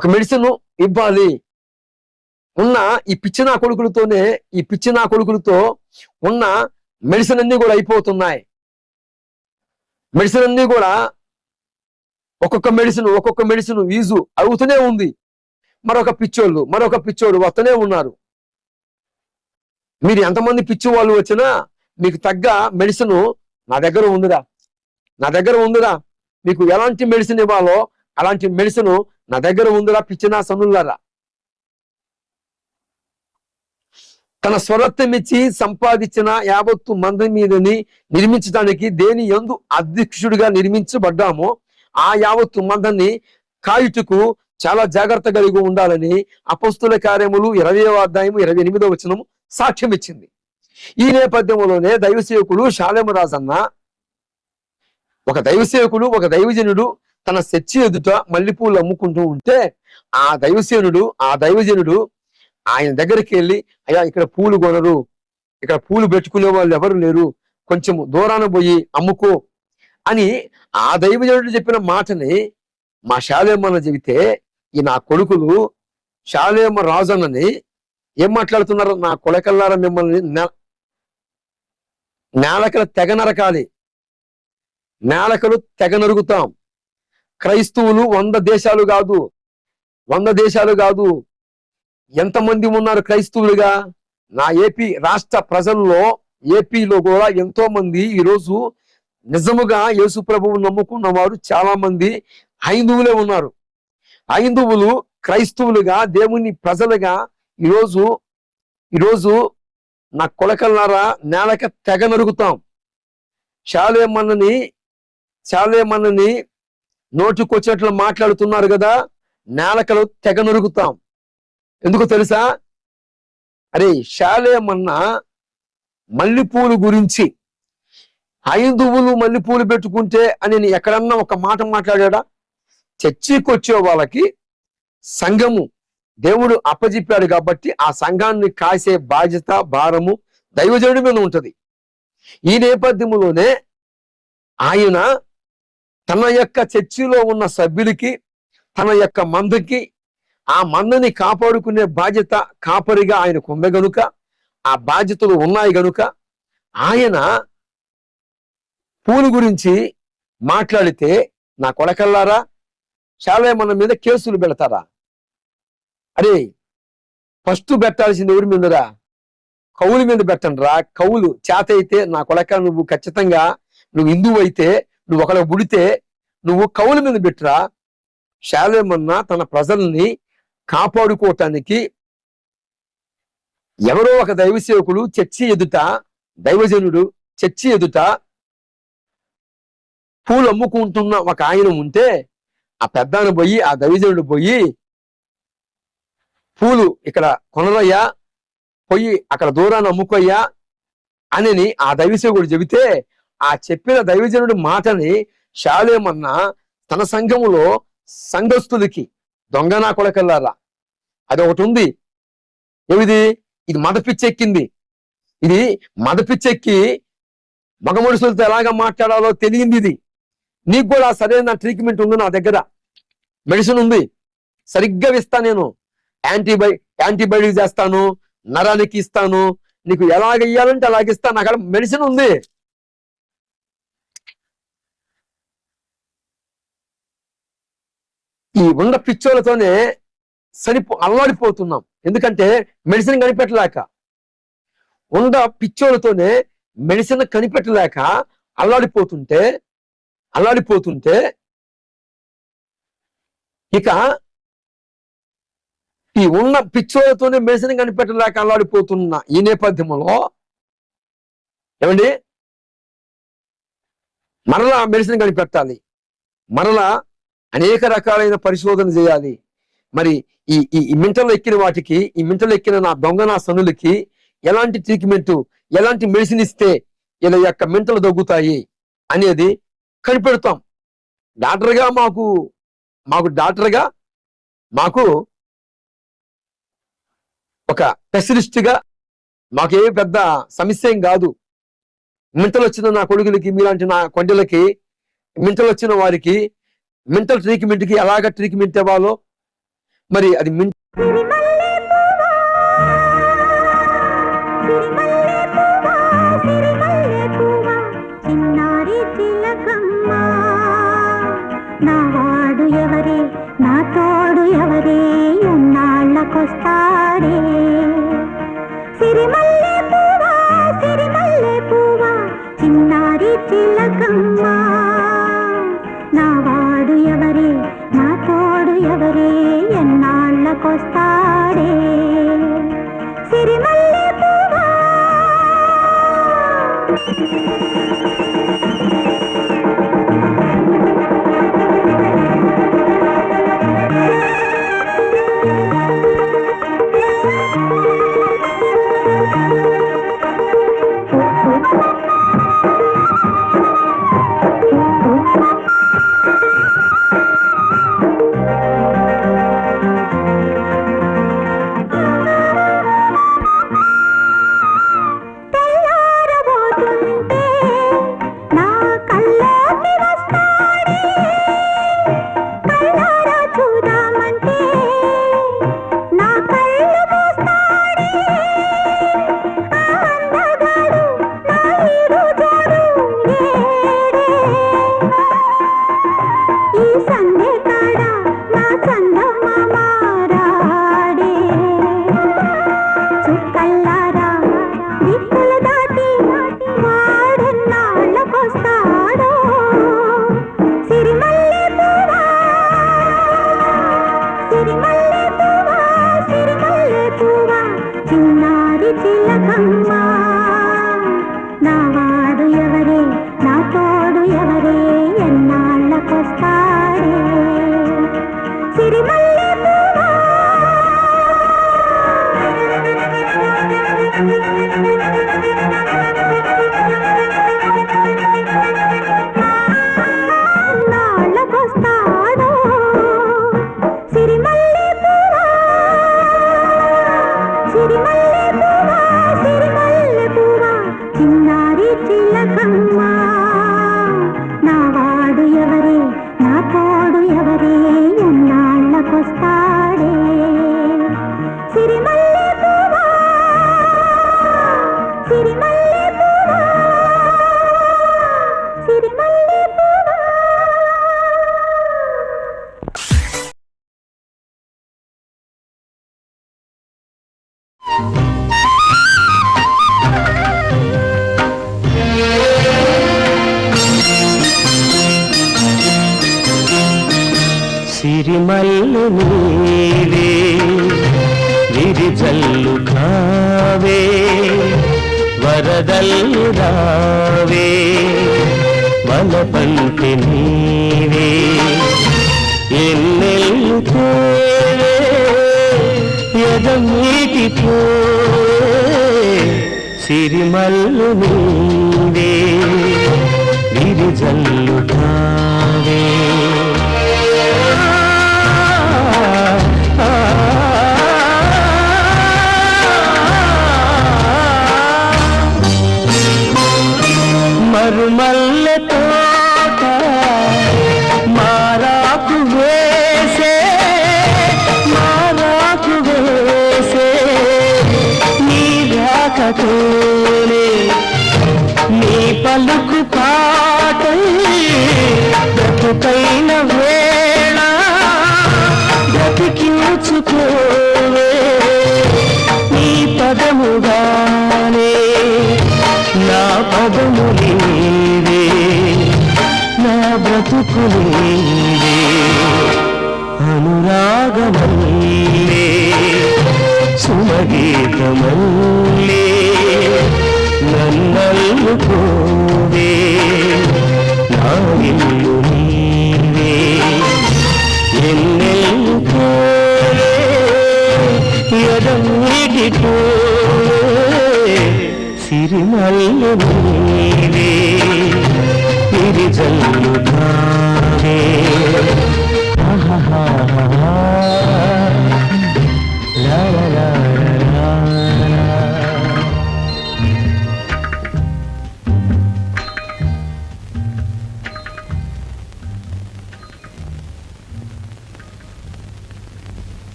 ఒక మెడిసిన్ ఇవ్వాలి. ఉన్న ఈ పిచ్చి నా కొడుకులతోనే ఈ పిచ్చి నా కొడుకులతో ఉన్న మెడిసిన్ అన్ని కూడా అయిపోతున్నాయి. మెడిసిన్ అన్ని కూడా ఒక్కొక్క మెడిసిన్ ఒక్కొక్క మెడిసిన్ ఈజు అవుతూనే ఉంది. మరొక పిచ్చోళ్ళు మరొక పిచ్చోళ్ళు వస్తూనే ఉన్నారు. మీరు ఎంతమంది పిచ్చి వాళ్ళు వచ్చినా మీకు తగ్గ మెడిసిన్ నా దగ్గర ఉందిరా. నా దగ్గర ఉందిరా. మీకు ఎలాంటి మెడిసిన్ ఇవ్వాలో అలాంటి మెడిసిన్ నా దగ్గర ఉందిరా పిచ్చినా సనులరా తన స్వరత్వమిచ్చి సంపాదించిన యావత్తు మంది మీదని నిర్మించడానికి దేని ఎందు అధ్యక్షుడిగా నిర్మించబడ్డామో ఆ యావత్తు మందని కాయుటకు చాలా జాగ్రత్త కలిగి ఉండాలని అపస్తుల కార్యములు ఇరవై అధ్యాయము ఇరవై ఎనిమిదో వచనము సాక్ష్యం ఇచ్చింది ఈ నేపథ్యంలోనే దైవసేవకుడు సేవకుడు శాలేమరాజన్న ఒక దైవసేవకుడు ఒక దైవజనుడు తన చర్చి ఎదుట మల్లెపూలు అమ్ముకుంటూ ఉంటే ఆ దైవసేనుడు ఆ దైవజనుడు ఆయన దగ్గరికి వెళ్ళి అయ్యా ఇక్కడ పూలు కొనరు. ఇక్కడ పూలు పెట్టుకునే వాళ్ళు ఎవరు లేరు. కొంచెం దూరాన పోయి అమ్ముకో. అని ఆ దైవజనుడు చెప్పిన మాటని మా శాలేమన్న చెబితే ఈ నా కొడుకులు శాలేమ రాజన్నని ఏం మాట్లాడుతున్నారు? నా కొలకల్లారా మిమ్మల్ని నేలకల తెగ నరకాలి. నేలకలు తెగ నరుగుతాం. క్రైస్తవులు వంద దేశాలు కాదు. వంద దేశాలు కాదు. ఎంతమంది ఉన్నారు క్రైస్తవులుగా? నా ఏపీ రాష్ట్ర ప్రజల్లో ఏపీలో కూడా ఎంతో మంది ఈరోజు నిజముగా యేసు ప్రభువు నమ్ముకున్న వారు చాలా మంది హైందువులే ఉన్నారు. హైందువులు క్రైస్తవులుగా దేవుని ప్రజలుగా ఈరోజు ఈరోజు నా కొలకల్లారా నేలక తెగ నరుగుతాం శాలేమన్నని చాలేమన్నని నోటికొచ్చినట్లు మాట్లాడుతున్నారు కదా నేలకలు తెగ నరుగుతాం ఎందుకు తెలుసా? అరే శాలేమన్న మల్లెపూలు గురించి హైందువులు మల్లెపూలు పెట్టుకుంటే అని నేను ఎక్కడన్నా ఒక మాట మాట్లాడా చర్చికొచ్చే వాళ్ళకి సంఘము దేవుడు అప్పజెప్పాడు కాబట్టి ఆ సంఘాన్ని కాసే బాధ్యత భారము దైవజనుడి మీద ఉంటుంది. ఈ నేపథ్యంలోనే ఆయన తన యొక్క చర్చిలో ఉన్న సభ్యులకి తన యొక్క మందకి ఆ మందని కాపాడుకునే బాధ్యత కాపరిగా ఆయనకు ఉంది గనుక ఆ బాధ్యతలు ఉన్నాయి గనుక ఆయన పూలు గురించి మాట్లాడితే నా కొడకల్లారా చాలా మన మీద కేసులు పెడతారా? అరే ఫస్ట్ పెట్టాల్సింది ఎవరి మీదరా? కవుల మీద పెట్టండి రా కవులు చేత అయితే నా కొడక నువ్వు ఖచ్చితంగా నువ్వు హిందువు అయితే నువ్వు ఒకరికి పుడితే నువ్వు కవుల మీద పెట్టురా. శాలేమన్నా తన ప్రజల్ని కాపాడుకోవటానికి ఎవరో ఒక దైవ సేవకుడు చర్చి ఎదుట దైవజనుడు చర్చి ఎదుట పూలు అమ్ముకుంటున్న ఒక ఆయన ఉంటే ఆ పెద్దాన పోయి ఆ దైవజనుడు పోయి పూలు ఇక్కడ కొనరయ్యా పోయి అక్కడ దూరాన్ని అమ్ముకోయ్యా అని ఆ దైవసేవకుడు చెబితే ఆ చెప్పిన దైవజనుడి మాటని శాలేమన్న తన సంఘములో సంఘస్థులకి దొంగనా కొడకల్లారా? అది ఒకటి ఉంది ఏమిది? ఇది మద పిచ్చెక్కింది ఇది మద పిచ్చెక్కి మగ మనుషులతో ఎలాగ మాట్లాడాలో తెలియంది ఇది. నీకు కూడా సరైన ట్రీట్మెంట్ ఉంది నా దగ్గర. మెడిసిన్ ఉంది. సరిగ్గా ఇస్తా నేను. యాంటీబై యాంటీబయాటిక్ చేస్తాను. నరానికి ఇస్తాను. నీకు ఎలాగ ఇయ్యాలంటే అలాగ ఇస్తాను అక్కడ మెడిసిన్ ఉంది. ఈ ఉన్న పిచ్చోలతోనే సరిపో అల్లాడిపోతున్నాం ఎందుకంటే మెడిసిన్ కనిపెట్టలేక. ఉండ పిచ్చోలతోనే మెడిసిన్ కనిపెట్టలేక అల్లాడిపోతుంటే అల్లాడిపోతుంటే ఇక ఈ ఉన్న పిచ్చోలతోనే మెడిసిన్ కనిపెట్టలేక అల్లాడిపోతున్న ఈ నేపథ్యంలో ఏమండి? మరలా మెడిసిన్ కనిపెట్టాలి. మరలా అనేక రకాలైన పరిశోధన చేయాలి. మరి ఈ ఈ మింటలు ఎక్కిన వాటికి ఈ మింటలు ఎక్కిన నా దొంగ నా సనులకి ఎలాంటి ట్రీట్మెంట్ ఎలాంటి మెడిసిన్ ఇస్తే ఇలా యొక్క మింటలు దగ్గుతాయి అనేది కనిపెడతాం. డాక్టర్గా మాకు మాకు డాక్టర్గా మాకు ఒక స్పెషలిస్ట్గా మాకే పెద్ద సమస్య ఏం కాదు. మింటలు వచ్చిన నా కొడుకులకి మీలాంటి నా కొండలకి మింటలు వచ్చిన వారికి మెంటల్ ట్రీట్మెంట్కి ఎలాగ ట్రీట్మెంట్ ఇవ్వాలో? మరి అది మింట్ సిరిమల్లె పువ్వా సిరిమల్లె పువ్వా సిరిమల్లె పువ్వా చిన్నారి చిలకమ్మ I'm సిరిమల్లు నీవే విరిజల్లు కావే వరదల్లు రావే వలపంటి నీవే. ఎన్నెల్లు తేవే ఎదమీటి సిరిమల్లు నీవే విరిజల్లు కావే. మరుమల్లె తోట మారాకు వేసే మారాకు వేసే నీ రాకతోనే నీ పలుకు పాటై బ్రతుకైన వేళ బ్రతికించుకోవే నీ పదముగానే నా పదము నా అనురాగమల్లే సుమగీతమల్లే నన్నల్లుకోవే నా ఇల్లు నీవే ఎన్నెల్లు కోలే ఎదమీటితో సిరిమల్లు నీవే ಹೇ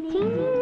Thank you.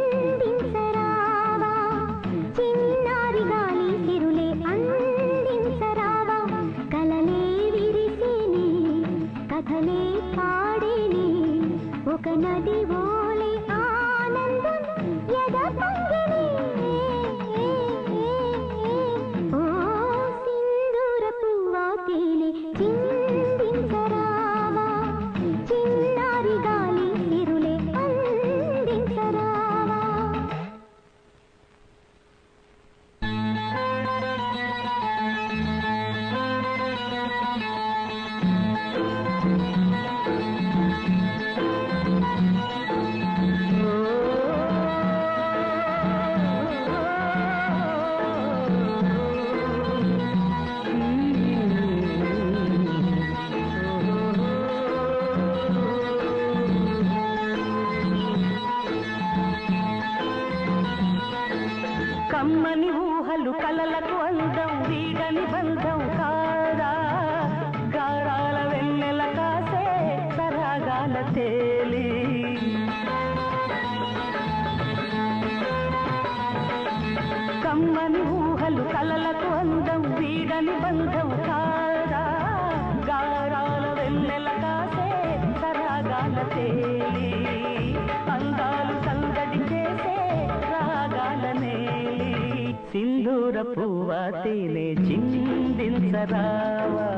తేనే చిందించరావా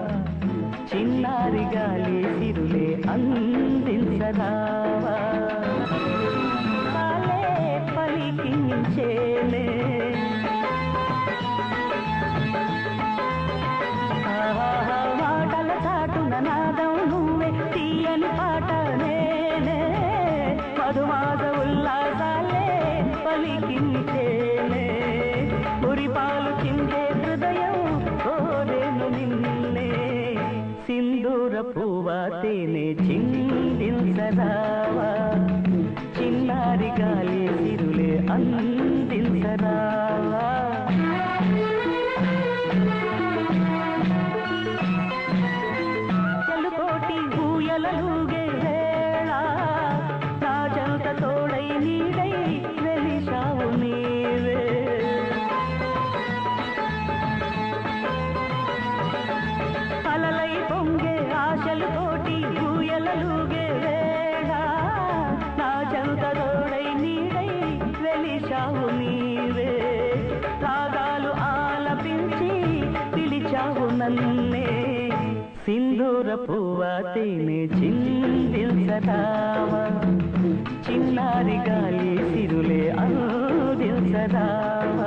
చిన్నారి గాలి సిరులే అందించరావా తేనె చిందించదా ಚಿಗುರ ಪೂವ ತೇನೆ ಜಿಲ್ದಿಲ್ಸದಾವ ಚಿನ್ನಾರಿ ಗಾಲಿ ಸಿರುಲೆ ಅನು ದಿಲ್ಸದಾವ